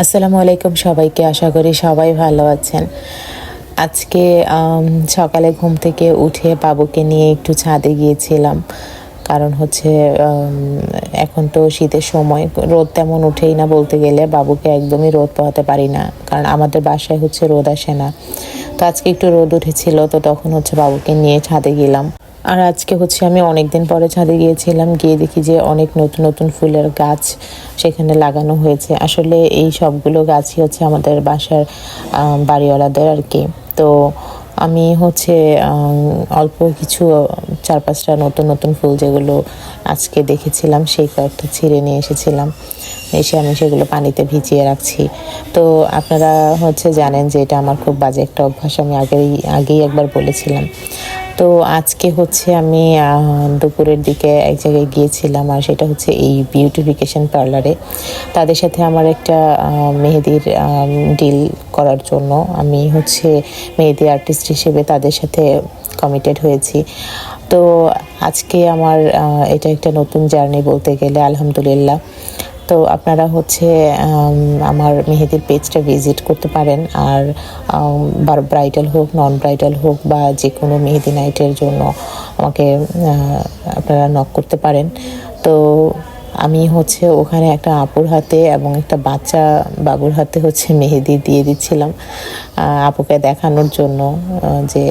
আসসালামু আলাইকুম সবাইকে, আশা করি সবাই ভালো আছেন। আজকে সকালে ঘুম থেকে উঠে বাবুকে নিয়ে একটু ছাদে গিয়েছিলাম। কারণ হচ্ছে এখন তো শীতের সময়, রোদ তেমন উঠেই না বলতে গেলে, বাবুকে একদমই রোদ পোহাতে পারি না। কারণ আমাদের বাসায় হচ্ছে রোদ আসে না। তো আজকে একটু রোদ উঠেছিল, তো তখন হচ্ছে বাবুকে নিয়ে ছাদে গেলাম। আর আজকে হচ্ছে আমি অনেক দিন পরে ছাদে গিয়েছিলাম, গিয়ে দেখি যে অনেক নতুন নতুন ফুলের গাছ সেখানে লাগানো হয়েছে। আসলে এই সবগুলো গাছই হচ্ছে আমাদের বাসার বাড়িওয়ালাদের আর কি। তো আমি হচ্ছে অল্প কিছু, চার পাঁচটা নতুন নতুন ফুল যেগুলো আজকে দেখেছিলাম, সেই কয়েকটা ছিঁড়ে নিয়ে এসেছিলাম। এসে আমি সেগুলো পানিতে ভিজিয়ে রাখছি। তো আপনারা হচ্ছে জানেন যে এটা আমার খুব বাজে একটা অভ্যাস, আমি আগেই আগেই একবার বলেছিলাম। তো আজকে হচ্ছে আমি দুপুরের দিকে এক জায়গায় গিয়েছিলাম আর সেটা হচ্ছে এই বিউটিফিকেশন পার্লারে তাদের সাথে আমার একটা মেহেদির ডিল করার জন্য আমি হচ্ছে মেহেদি আর্টিস্ট হিসেবে তাদের সাথে কমিটেড হয়েছি। তো আজকে আমার এটা একটা নতুন জার্নি বলতে গেলে, আলহামদুলিল্লাহ। তো আপনারা হচ্ছে আমার মেহেদির পেজটা ভিজিট করতে পারেন। আর ব্রাইডাল হোক নন ব্রাইডাল হোক বা যে কোনো মেহেদি নাইটের জন্য আমাকে আপনারা নক করতে পারেন। তো আমি হচ্ছে ওখানে একটা আপুর হাতে এবং একটা বাচ্চা বাবুর হাতে হচ্ছে মেহেদি দিয়ে দিচ্ছিলাম। আপুকে দেখানোর জন্য যে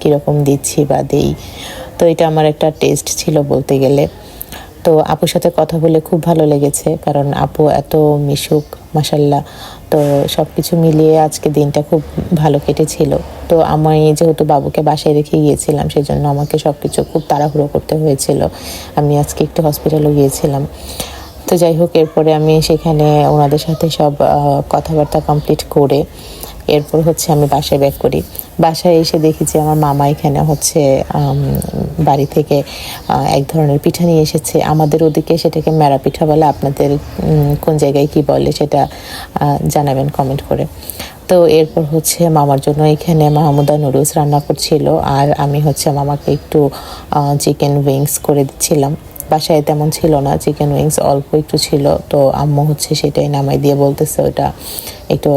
কীরকম দিচ্ছি বা দেই। তো এটা আমার একটা টেস্ট ছিল বলতে গেলে। তো আপুর সাথে কথা বলে খুব ভালো লেগেছে, কারণ আপু এত মিশুক মাসাল্লাহ তো সব কিছু মিলিয়ে আজকে দিনটা খুব ভালো কেটেছিল। তো আমি যেহেতু বাবুকে বাসায় রেখে গিয়েছিলাম সেই জন্য আমাকে সব কিছু খুব তাড়াহুড়ো করতে হয়েছিল। আমি আজকে একটু হসপিটালও গিয়েছিলাম। তো যাই হোক, এরপরে আমি সেখানে ওনাদের সাথে সব কথাবার্তা কমপ্লিট করে এরপর হচ্ছে আমি বাসায় ব্যাক করি। বাসায় এসে দেখি যে আমার মামা এখানে হচ্ছে বাড়ি থেকে এক ধরনের পিঠা নিয়ে এসেছে। আমাদের ওদিকে সেটাকে মেরা পিঠা বলে। আপনাদের কোন জায়গায় কি বলে সেটা জানাবেন কমেন্ট করে। তো এরপর হচ্ছে মামার জন্য এখানে মাহমুদা নুডলস রান্না করছিল। আর আমি হচ্ছে মামাকে একটু চিকেন উইংস করে দিচ্ছিলাম। বাসায় তেমন ছিল না চিকেন উইংস অল্প একটু ছিল, তো আম্মু হচ্ছে সেটাই নামাই দিয়ে বলতেছে ওটা একটু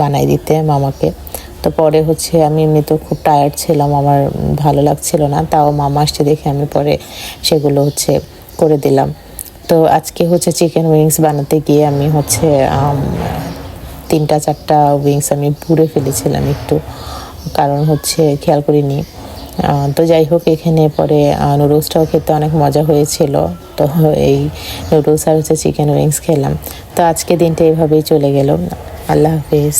বানাই দিতে মামাকে। তো পরে হচ্ছে আমি এমনি তো খুব টায়ার্ড ছিলাম, আমার ভালো লাগছিল না, তাও মামা আসছে দেখে আমি পরে সেগুলো হচ্ছে করে দিলাম। তো আজকে হচ্ছে চিকেন উইংস বানাতে গিয়ে আমি হচ্ছে তিনটা চারটা উইংস আমি পুড়ে ফেলেছিলাম একটু, কারণ হচ্ছে খেয়াল করিনি। তো যাই হোক, এখানে পরে নুডলসটাও খেতে অনেক মজা হয়েছিল। তো এই নুডলস আর হচ্ছে চিকেন উইংস খেলাম। তো আজকে দিনটা এভাবেই চলে গেল। আল্লাহ হাফিজ।